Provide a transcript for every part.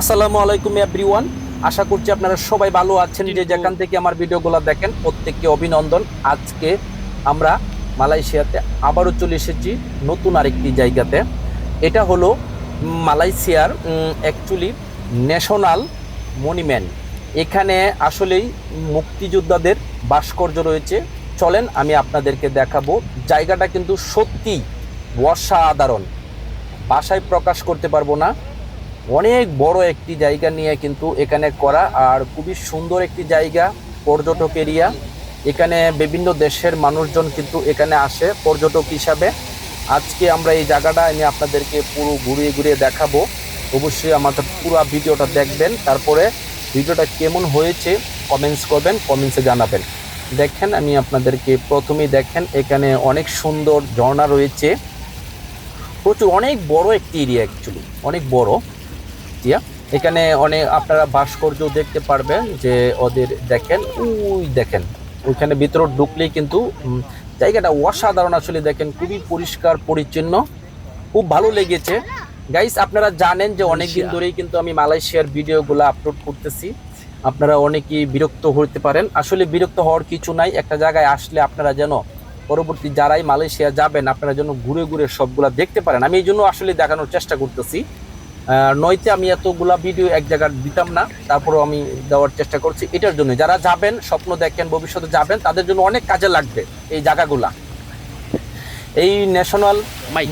আসসালামু আলাইকুম এভরিওয়ান। আশা করছি আপনারা সবাই ভালো আছেন যে যেখান থেকে আমার ভিডিওগুলো দেখেন প্রত্যেককে অভিনন্দন। আজকে আমরা মালয়েশিয়াতে আবারও চলে এসেছি নতুন আরেকটি জায়গাতে। এটা হলো মালয়েশিয়ার অ্যাকচুয়ালি ন্যাশনাল মনুমেন্ট এখানে আসলেই মুক্তিযোদ্ধাদের ভাস্কর্য রয়েছে। চলেন আমি আপনাদেরকে দেখাবো। জায়গাটা কিন্তু সত্যিই অসাধারণ। ভাষায় প্রকাশ করতে পারব না। অনেক বড় একটি জায়গা নিয়ে কিন্তু এখানে করা, আর খুবই সুন্দর একটি জায়গা, পর্যটক এরিয়া। এখানে বিভিন্ন দেশের মানুষজন কিন্তু এখানে আসে, পর্যটক হিসাবে। আজকে আমরা এই জায়গাটা আমি আপনাদেরকে পুরো ঘুরিয়ে ঘুরিয়ে দেখাবো। অবশ্যই আমাদের পুরো ভিডিওটা দেখবেন, তারপরে ভিডিওটা কেমন হয়েছে কমেন্টস করবেন, কমেন্টসে জানাবেন। দেখেন, আমি আপনাদেরকে প্রথমেই দেখেন, এখানে অনেক সুন্দর ঝর্ণা রয়েছে। প্রচুর, অনেক বড় একটি এরিয়া অ্যাকচুয়ালি অনেক বড়। ইয়া এখানে অনেক আপনারা ভাস্কর্য দেখতে পারবেন যে ওদের দেখেন ওই দেখেন ওইখানে ভিতরে ঢুকলেই কিন্তু জায়গাটা অসাধারণ আসলে দেখেন খুবই পরিষ্কার পরিচ্ছন্ন খুব ভালো লেগেছে। গাইস আপনারা জানেন যে অনেক দিন ধরেই কিন্তু আমি মালয়েশিয়ার ভিডিওগুলো আপলোড করতেছি। আপনারা অনেকেই বিরক্ত হতে পারেন। আসলে বিরক্ত হওয়ার কিছু নাই একটা জায়গায় আসলে আপনারা যেন পরবর্তী যারাই মালয়েশিয়া যাবেন আপনারা যেন ঘুরে ঘুরে সবগুলা দেখতে পারেন। আমি এই জন্য আসলে দেখানোর চেষ্টা করতেছি। নয়তো আমি এতগুলা ভিডিও এক জায়গায় দিতাম না তারপরেও আমি দেওয়ার চেষ্টা করছি। এটার জন্য যারা যাবেন স্বপ্ন দেখেন ভবিষ্যতে যাবেন তাদের জন্য অনেক কাজে লাগবে এই জায়গাগুলা। এই ন্যাশনাল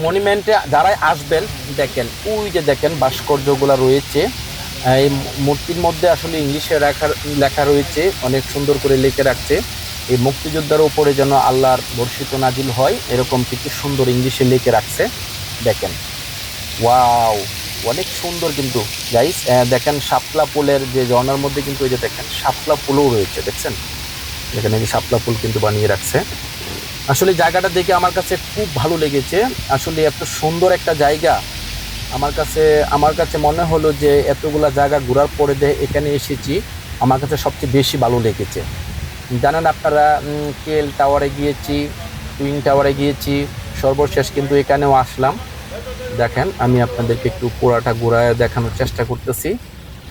মনুমেন্টে যারাই আসবেন দেখেন ওই যে দেখেন ভাস্কর্যগুলা রয়েছে। এই মূর্তির মধ্যে আসলে ইংলিশে লেখা লেখা রয়েছে অনেক সুন্দর করে লিখে রাখছে। এই মুক্তিযোদ্ধার উপরে যেন আল্লাহর বর্ষিত নাজিল হয় এরকম কিছু সুন্দর ইংলিশে লিখে রাখছে। দেখেন ওয়াও! অনেক সুন্দর কিন্তু গাইস দেখেন শাপলা ফুলের যে ঝর্ণার মধ্যে কিন্তু ওই যে দেখেন শাপলা ফুলও রয়েছে, দেখছেন? এখানে যে শাপলা ফুল কিন্তু বানিয়ে রাখছে। আসলে জায়গাটা দেখে আমার কাছে খুব ভালো লেগেছে। আসলে এত সুন্দর একটা জায়গা। আমার কাছে আমার কাছে মনে হলো যে এতগুলা জায়গা ঘোরার পরে দে এখানে এসেছি, আমার কাছে সবচেয়ে বেশি ভালো লেগেছে। জানেন আপনারা কেল টাওয়ারে গিয়েছি, টুইন টাওয়ারে গিয়েছি, সর্বশেষ কিন্তু এখানেও আসলাম। দেখেন, আমি আপনাদেরকে একটু পুরাটা ঘোরায় দেখানোর চেষ্টা করতেছি।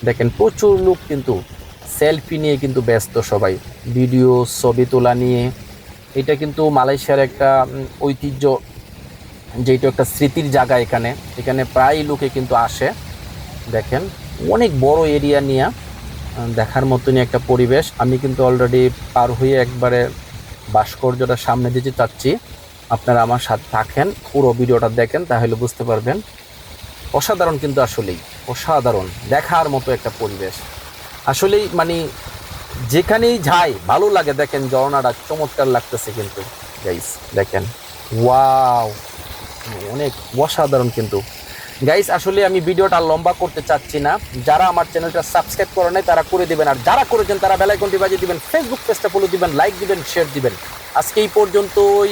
দেখেন, প্রচুর লোক কিন্তু সেলফি নিয়ে কিন্তু ব্যস্ত সবাই। ভিডিও, ছবি তোলা নিয়ে। এটা কিন্তু মালয়েশিয়ার একটা ঐতিহ্য যেটা একটা স্মৃতির জায়গা এখানে। এখানে প্রায় লোকে কিন্তু আসে। দেখেন, অনেক বড় এরিয়া নিয়ে দেখার মতনই একটা পরিবেশ। আমি কিন্তু অলরেডি পার হয়ে একবারে ভাস্কর্যটা সামনে দিতে চাচ্ছি আপনারা আমার সাথে থাকেন, পুরো ভিডিওটা দেখেন, তাহলে বুঝতে পারবেন। অসাধারণ কিন্তু আসলেই, অসাধারণ, দেখার মতো একটা পরিবেশ। আসলেই মানে যেখানেই যাই, ভালো লাগে। দেখেন, ঝর্ণাটা চমৎকার লাগতেছে কিন্তু গাইস দেখেন। ওয়াও অনেক অসাধারণ কিন্তু। গাইস আসলে আমি ভিডিওটা লম্বা করতে চাচ্ছি না। যারা আমার চ্যানেলটা সাবস্ক্রাইব করে নাই, তারা করে দিবেন। আর যারা করেছেন, তারা বেলাইকনটি বাজিয়ে দিবেন। ফেসবুক পেজটা ফলো দিবেন লাইক দিবেন শেয়ার দিবেন। আজকে এই পর্যন্তই।